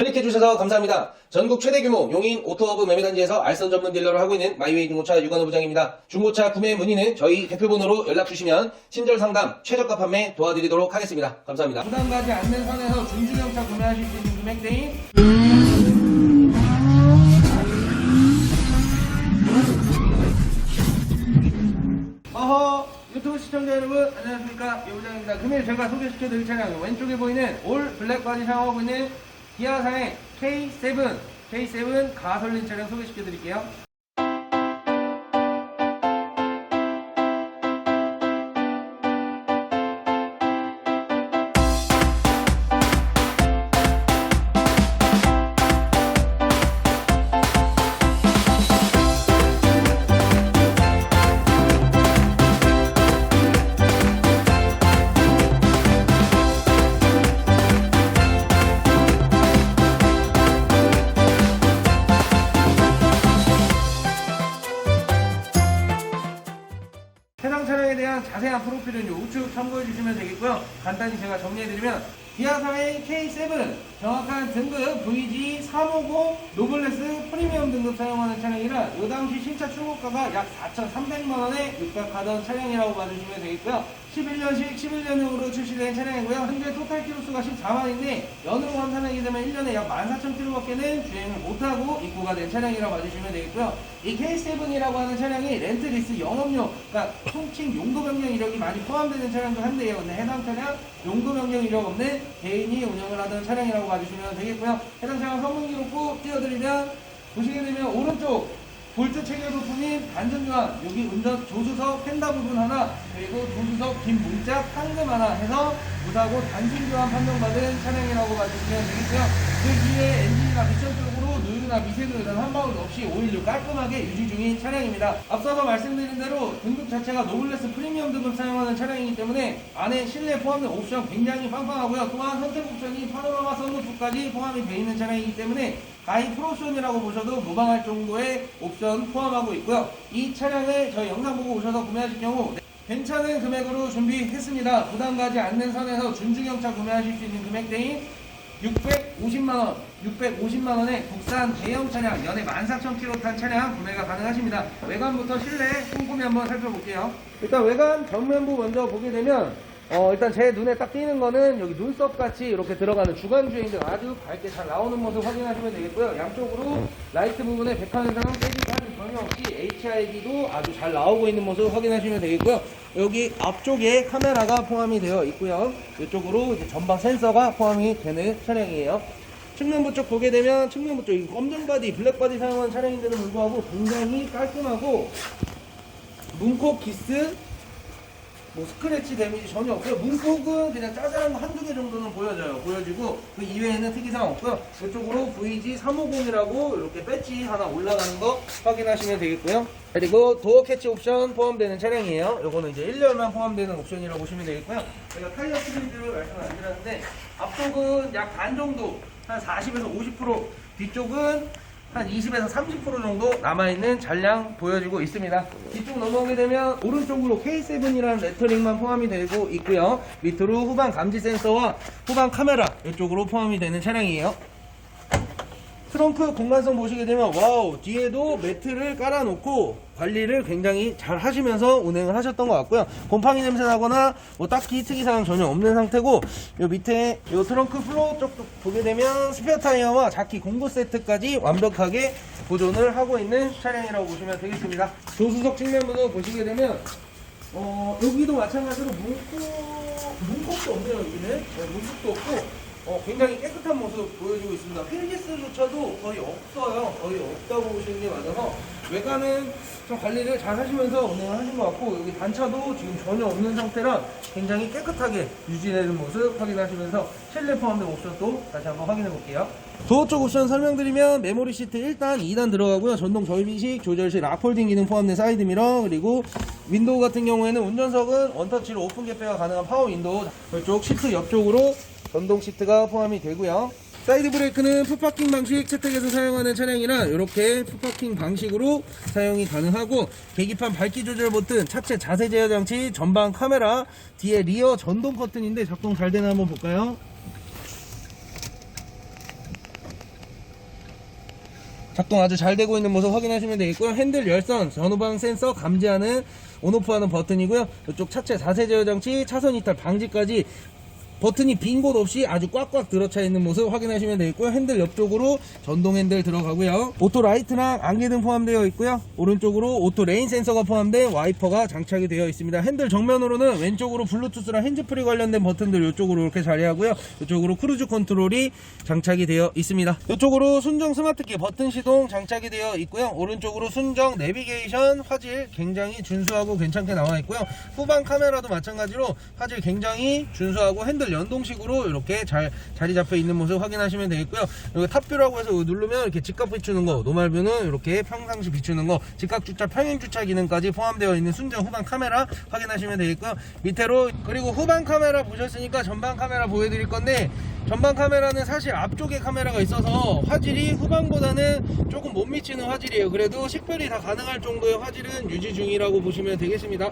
클릭해주셔서 감사합니다. 전국 최대 규모 용인 오토허브 매매단지에서 알선 전문 딜러를 하고 있는 마이웨이 중고차 유관호 부장입니다. 중고차 구매 문의는 저희 대표번호로 연락주시면 친절 상담, 최저가 판매 도와드리도록 하겠습니다. 감사합니다. 부담 가지 않는 선에서 준중형차 구매하실 수 있는 금액 대인 어허 유튜브 시청자 여러분 안녕하십니까 유부장입니다 금일 제가 소개시켜드릴 차량 왼쪽에 보이는 올 블랙 바디 사용하고 있는 기아사의 K7 K7 가솔린 차량 소개시켜 드릴게요 간단히 제가 정리해드리면 기아사의 K7 정확한 등급 VG 350 노블레스 프리미엄 등급 사용하는 차량이라 이 당시 신차 출고가가 약 4,300만 원에 육박하던 차량이라고 봐주시면 되겠고요. 11년식 11년형으로 출시된 차량이고요. 현재 토탈 키로수가 14만인데 연으로 환산하게 되면 1년에 약 14,000km밖에는 주행을 못하고 입고가 된 차량이라고 봐주시면 되겠고요. 이 K7이라고 하는 차량이 렌트리스 영업용, 그러니까 통칭 용도 변경 이력이 많이 포함되는 차량도 한대요. 근데 해당 차량 용도 변경 이력 없는 개인이 운영을 하던 차량이라고 봐주시면 되겠고요. 해당 차량 성능 기록부 띄워드리면 보시게 되면 오른쪽 볼트 체결 부품인 단전 교환, 여기 운전 조수석 펜다 부분 하나, 그리고 조수석 긴 문짝 황금 하나 해서 무사고 단순 교환 판정받은 차량이라고 봐주시면 되겠고요. 그 뒤에 엔진이나 미션 쪽으로 누유나 미세누유 단한 방울 없이 오일로 깔끔하게 유지 중인 차량입니다. 앞서서 말씀드린 대로 등급 자체가 노블레스 프리미엄 등급 사용하는 차량이기 때문에 안에 실내 포함된 옵션 굉장히 빵빵하고요. 또한 선택 옵션이 파노라마 선루프까지 포함이 되어 있는 차량이기 때문에 가히 프로옵션이라고 보셔도 무방할 정도의 옵션 포함하고 있고요. 이 차량을 저희 영상 보고 오셔서 구매하실 경우 괜찮은 금액으로 준비했습니다. 부담 가지 않는 선에서 준중형차 구매하실 수 있는 금액대인 650만원, 650만원에 국산 대형 차량, 연에 14,000km 탄 차량 구매가 가능하십니다. 외관부터 실내 꼼꼼히 한번 살펴볼게요. 일단 외관 전면부 먼저 보게 되면 어, 일단 제 눈에 딱 띄는 거는 여기 눈썹 같이 이렇게 들어가는 주간 주행등 아주 밝게 잘 나오는 모습 확인하시면 되겠고요. 양쪽으로 라이트 부분에 백화현상 깨진 사진 전혀 없이 HID도 아주 잘 나오고 있는 모습 확인하시면 되겠고요. 여기 앞쪽에 카메라가 포함이 되어 있고요. 이쪽으로 이제 전방 센서가 포함이 되는 차량이에요. 측면부 쪽 보게 되면 측면부 쪽이 검정 바디, 블랙 바디 사용하는 차량인데도 불구하고 굉장히 깔끔하고 문콕 기스 뭐 스크래치 데미지 전혀 없고요. 문콕은 그냥 짜잘한 거 한두 개 정도는 보여져요. 보여지고 그 이외에는 특이사항 없고요. 이쪽으로 VG 350이라고 이렇게 배지 하나 올라가는 거 확인하시면 되겠고요. 그리고 도어 캐치 옵션 포함되는 차량이에요. 요거는 이제 1년만 포함되는 옵션이라고 보시면 되겠고요. 제가 타이어 시리즈를 말씀을 안 드렸는데 앞쪽은 약 반 정도 한 40에서 50% 뒤쪽은 한 20에서 30% 정도 남아있는 잔량 보여지고 있습니다. 뒤쪽 넘어오게 되면 오른쪽으로 K7이라는 레터링만 포함이 되고 있고요. 밑으로 후방 감지 센서와 후방 카메라 이쪽으로 포함이 되는 차량이에요. 트렁크 공간성 보시게 되면 와우 뒤에도 매트를 깔아놓고 관리를 굉장히 잘 하시면서 운행을 하셨던 것 같고요 곰팡이 냄새 나거나 뭐 딱히 특이사항 전혀 없는 상태고 요 밑에 요 트렁크 플로어 쪽도 보게 되면 스페어 타이어와 자키 공구 세트까지 완벽하게 보존을 하고 있는 차량이라고 보시면 되겠습니다 조수석 측면부도 보시게 되면 어, 여기도 마찬가지로 문콕, 문콕도 없네요, 여기는. 네, 문콕도 없고, 어, 굉장히 깨끗한 모습 보여주고 있습니다. 필기스조차도 거의 없어요. 거의 없다고 보시는 게 맞아서, 외관은 좀 관리를 잘 하시면서 운행을 하신 것 같고, 여기 단차도 지금 전혀 없는 상태라 굉장히 깨끗하게 유지되는 모습 확인하시면서, 실내 포함된 옵션도 다시 한번 확인해 볼게요. 도어 쪽 옵션 설명드리면 메모리 시트 1단, 2단 들어가고요. 전동 절미식, 조절식 락폴딩 기능 포함된 사이드 미러, 그리고 윈도우 같은 경우에는 운전석은 원터치로 오픈 개폐가 가능한 파워 윈도우, 이쪽 시트 옆쪽으로 전동 시트가 포함이 되고요. 사이드 브레이크는 푸파킹 방식 채택에서 사용하는 차량이라 이렇게 푸파킹 방식으로 사용이 가능하고 계기판 밝기 조절 버튼, 차체 자세 제어 장치, 전방 카메라, 뒤에 리어 전동 커튼인데 작동 잘 되나 한번 볼까요? 작동 아주 잘 되고 있는 모습 확인하시면 되겠고요. 핸들 열선, 전후방 센서 감지하는 온오프하는 버튼이고요. 이쪽 차체 자세 제어 장치, 차선 이탈 방지까지 버튼이 빈 곳 없이 아주 꽉꽉 들어차 있는 모습 확인하시면 되겠고요. 핸들 옆쪽으로 전동 핸들 들어가고요. 오토 라이트랑 안개등 포함되어 있고요. 오른쪽으로 오토 레인 센서가 포함된 와이퍼가 장착이 되어 있습니다. 핸들 정면으로는 왼쪽으로 블루투스랑 핸즈프리 관련된 버튼들 이쪽으로 이렇게 자리하고요. 이쪽으로 크루즈 컨트롤이 장착이 되어 있습니다. 이쪽으로 순정 스마트키 버튼 시동 장착이 되어 있고요. 오른쪽으로 순정 내비게이션 화질 굉장히 준수하고 괜찮게 나와 있고요. 후방 카메라도 마찬가지로 화질 굉장히 준수하고 핸들 연동식으로 이렇게 잘 자리 잡혀 있는 모습 확인하시면 되겠고요. 여기 탑뷰라고 해서 누르면 이렇게 직각 비추는 거, 노말뷰는 이렇게 평상시 비추는 거, 직각 주차, 평행 주차 기능까지 포함되어 있는 순정 후방 카메라 확인하시면 되겠고요. 밑으로 그리고 후방 카메라 보셨으니까 전방 카메라 보여드릴 건데 전방 카메라는 사실 앞쪽에 카메라가 있어서 화질이 후방보다는 조금 못 미치는 화질이에요. 그래도 식별이 다 가능할 정도의 화질은 유지 중이라고 보시면 되겠습니다.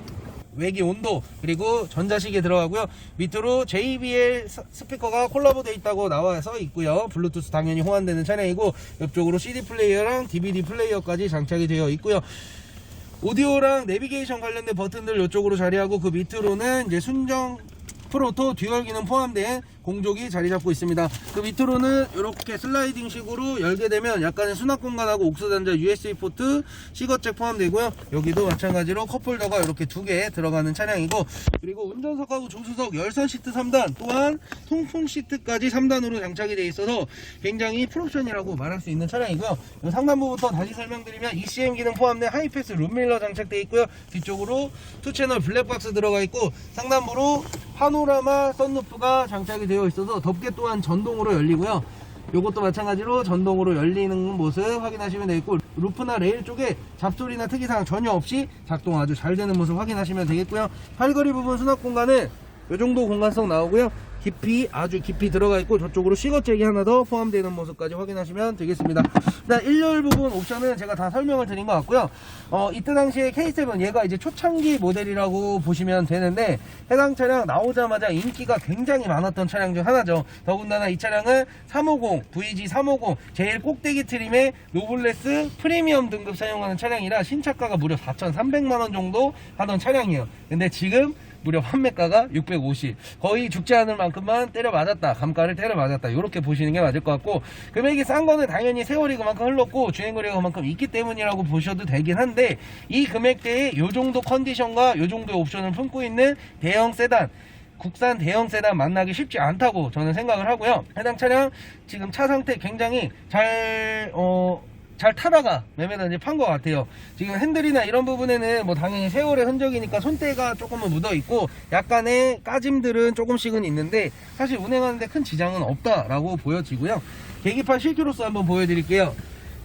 외기 온도 그리고 전자식이 들어가고요. 밑으로 JBL 스- 스피커가 콜라보돼 있다고 나와서 있고요. 블루투스 당연히 호환되는 차량이고 옆쪽으로 CD 플레이어랑 DVD 플레이어까지 장착이 되어 있고요. 오디오랑 내비게이션 관련된 버튼들 이쪽으로 자리하고 그 밑으로는 이제 순정 프로토 듀얼 기능 포함된 공족이 자리 잡고 있습니다. 그 밑으로는 이렇게 슬라이딩 식으로 열게 되면 약간의 수납 공간하고 옥수 단자 USB 포트 시거잭 포함되고요. 여기도 마찬가지로 컵홀더가 이렇게 두 개 들어가는 차량이고 그리고 운전석하고 조수석 열선 시트 3단 또한 통풍 시트까지 3단으로 장착이 되어 있어서 굉장히 풀옵션이라고 말할 수 있는 차량이고요. 이 상단부부터 다시 설명드리면 ECM 기능 포함된 하이패스 룸밀러 장착되어 있고요. 뒤쪽으로 투 채널 블랙박스 들어가 있고 상단부로 파노라마 썬루프가 장착이 되어 있어서 덮개 또한 전동으로 열리고요. 요것도 마찬가지로 전동으로 열리는 모습 확인하시면 되겠고 루프나 레일 쪽에 잡소리나 특이사항 전혀 없이 작동 아주 잘 되는 모습 확인하시면 되겠고요. 팔걸이 부분 수납 공간은 요 정도 공간성 나오고요. 깊이 아주 깊이 들어가 있고 저쪽으로 시거잭이 하나 더 포함되는 모습까지 확인하시면 되겠습니다. 일단 1열 부분 옵션은 제가 다 설명을 드린 것 같고요. 어, 이때 당시에 K7 얘가 이제 초창기 모델이라고 보시면 되는데 해당 차량 나오자마자 인기가 굉장히 많았던 차량 중 하나죠. 더군다나 이 차량은 350, VG 350 제일 꼭대기 트림의 노블레스 프리미엄 등급 사용하는 차량이라 신차가가 무려 4,300만 원 정도 하던 차량이에요. 근데 지금 무려 판매가가 650 거의 죽지 않을 만큼만 때려 맞았다. 감가를 때려 맞았다. 이렇게 보시는 게 맞을 것 같고 금액이 싼 거는 당연히 세월이 그만큼 흘렀고 주행거리가 그만큼 있기 때문이라고 보셔도 되긴 한데 이 금액대에 이 정도 컨디션과 이 정도의 옵션을 품고 있는 대형 세단 국산 대형 세단 만나기 쉽지 않다고 저는 생각을 하고요. 해당 차량 지금 차 상태 굉장히 잘, 어, 잘 타다가 매매는 이제 판것 같아요. 지금 핸들이나 이런 부분에는 뭐 당연히 세월의 흔적이니까 손때가 조금은 묻어 있고 약간의 까짐들은 조금씩은 있는데 사실 운행하는데 큰 지장은 없다라고 보여지고요. 계기판 실기로서 한번 보여드릴게요.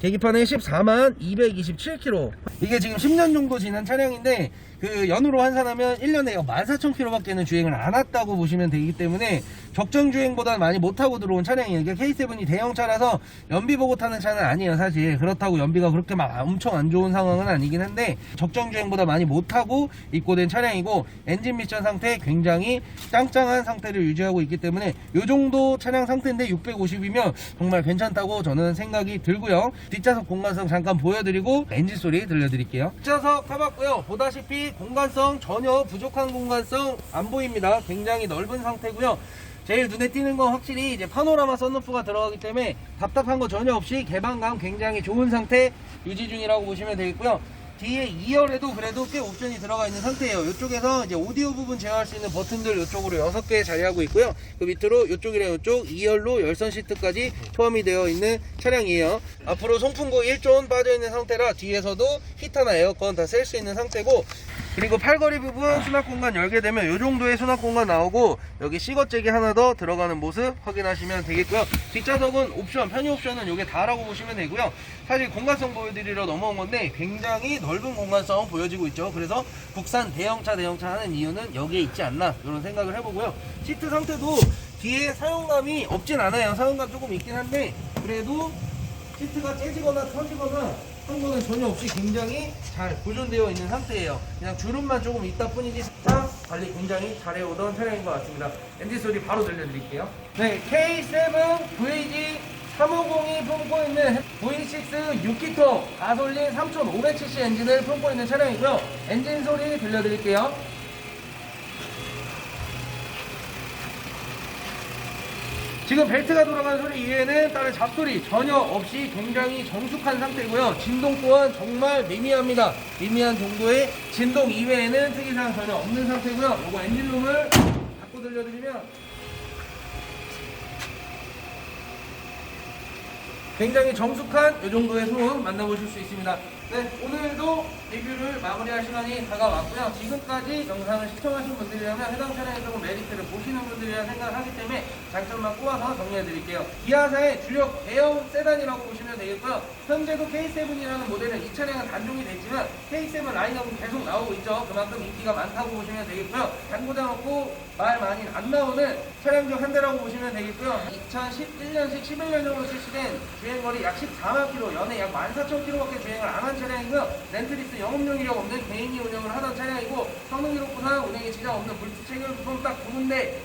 계기판은 14만 227km. 이게 지금 10년 정도 지난 차량인데 그 연으로 환산하면 1년에 14,000km밖에는 주행을 안 했다고 보시면 되기 때문에 적정 주행보다 많이 못 타고 들어온 차량이에요. 이게 K7이 대형차라서 연비 보고 타는 차는 아니에요, 사실. 그렇다고 연비가 그렇게 막 엄청 안 좋은 상황은 아니긴 한데 적정 주행보다 많이 못 타고 입고된 차량이고 엔진 미션 상태 굉장히 짱짱한 상태를 유지하고 있기 때문에 이 정도 차량 상태인데 650이면 정말 괜찮다고 저는 생각이 들고요. 뒷좌석 공간성 잠깐 보여드리고 엔진 소리 들려드릴게요. 뒷좌석 타봤고요. 보다시피 공간성 전혀 부족한 공간성 안 보입니다. 굉장히 넓은 상태고요. 제일 눈에 띄는 건 확실히 이제 파노라마 썬루프가 들어가기 때문에 답답한 거 전혀 없이 개방감 굉장히 좋은 상태 유지 중이라고 보시면 되겠고요. 뒤에 2열에도 그래도 꽤 옵션이 들어가 있는 상태예요. 이쪽에서 이제 오디오 부분 제어할 수 있는 버튼들 이쪽으로 6개 자리하고 있고요. 그 밑으로 이쪽이랑 이쪽 2열로 열선 시트까지 포함이 되어 있는 차량이에요. 앞으로 송풍구 1존 빠져 있는 상태라 뒤에서도 히터나 에어컨 다셀수 있는 상태고 그리고 팔걸이 부분 수납 공간 열게 되면 이 정도의 수납 공간 나오고 여기 시거잭이 하나 더 들어가는 모습 확인하시면 되겠고요. 뒷좌석은 옵션, 편의 옵션은 이게 다라고 보시면 되고요. 사실 공간성 보여드리러 넘어온 건데 굉장히 넓은 공간성 보여지고 있죠. 그래서 국산 대형차 대형차 하는 이유는 여기에 있지 않나 이런 생각을 해보고요. 시트 상태도 뒤에 사용감이 없진 않아요. 사용감 조금 있긴 한데 그래도 시트가 째지거나 터지거나 한 거는 전혀 없이 굉장히 잘 보존되어 있는 상태예요. 그냥 주름만 조금 있다 뿐이지 차 관리 굉장히 잘해오던 차량인 것 같습니다. 엔진 소리 바로 들려드릴게요. 네, K7 VG 350이 품고 있는 V6 6기통 가솔린 3500cc 엔진을 품고 있는 차량이고요. 엔진 소리 들려드릴게요. 지금 벨트가 돌아가는 소리 이외에는 다른 잡소리 전혀 없이 굉장히 정숙한 상태고요. 진동 또한 정말 미미합니다. 미미한 정도의 진동 이외에는 특이사항 전혀 없는 상태고요. 요거 엔진룸을 갖고 들려드리면 굉장히 정숙한 이 정도의 소음 만나보실 수 있습니다. 네, 오늘도 리뷰를 마무리할 시간이 다가왔고요. 지금까지 영상을 시청하신 분들이라면 해당 차량의 조금 메리트를 보시는 분들이라 생각을 하기 때문에 장점만 꼬아서 정리해 드릴게요. 기아사의 주력 대형 세단이라고 보시면 되겠고요. 현재도 K7이라는 모델은 이 차량은 단종이 됐지만 K7 라인업은 계속 나오고 있죠. 그만큼 인기가 많다고 보시면 되겠고요. 단고장 없고 말 많이 안 나오는 차량 중 한 대라고 보시면 되겠고요. 2011년식 11년 정도 출시된 주행거리 약 14만 킬로, 연에 약 14,000킬로밖에 주행을 안한 차량이고요. 렌트리스 영업용 이력 없는 개인이 운영을 하던 차량이고 성능 기록부상 운행에 지장 없는 불투 체결 부품 딱 두 군데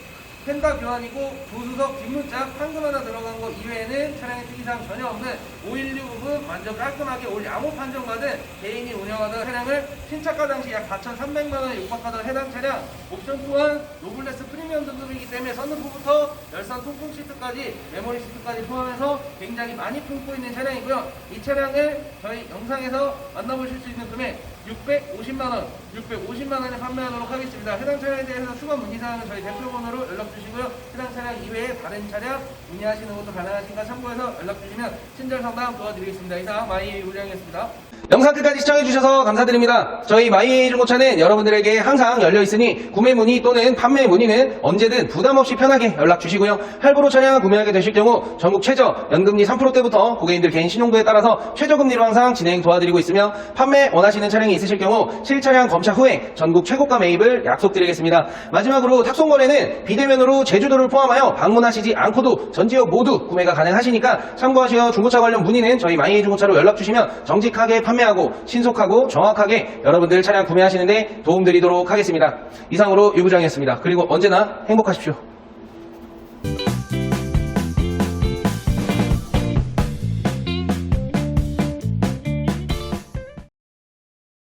펜다 교환이고 조수석 뒷문짝 황금 하나 들어간 거 이외에는 차량의 특이사항 전혀 없는 516 부분 완전 깔끔하게 올 양호 판정받은 개인이 운영하던 차량을 신차가 당시 약 4,300만 원에 육박하던 해당 차량 옵션 또한 노블레스 프리미엄 등급이기 때문에 선루프부터 열선 통풍 시트까지 메모리 시트까지 포함해서 굉장히 많이 품고 있는 차량이고요. 이 차량을 저희 영상에서 만나보실 수 있는 금액 650만 원, 650만 원에 판매하도록 하겠습니다. 해당 차량에 대해서 추가 문의사항은 저희 대표번호로 연락 주시고요. 해당 차량 이외에 다른 차량 문의하시는 것도 가능하시니까 참고해서 연락 주시면 친절 상담 도와드리겠습니다. 이상 마이에이 우량이었습니다. 영상 끝까지 시청해주셔서 감사드립니다. 저희 마이에이 중고차는 여러분들에게 항상 열려있으니 구매 문의 또는 판매 문의는 언제든 부담없이 편하게 연락 주시고요. 할부로 차량 구매하게 되실 경우 전국 최저 연금리 3%대부터 고객님들 개인 신용도에 따라서 최저금리로 항상 진행 도와드리고 있으며 판매 원하시는 차량이 있으실 경우 실차량 검차 후에 전국 최고가 매입을 약속드리겠습니다. 마지막으로 탁송거래는 비대면으로 제주도를 포함하여 방문하시지 않고도 전 지역 모두 구매가 가능하시니까 참고하시어 중고차 관련 문의는 저희 마이에이 중고차로 연락 주시면 정직하게 판매 하고 신속하고 정확하게 여러분들 차량 구매하시는데 도움드리도록 하겠습니다. 이상으로 유부장이었습니다. 그리고 언제나 행복하십시오.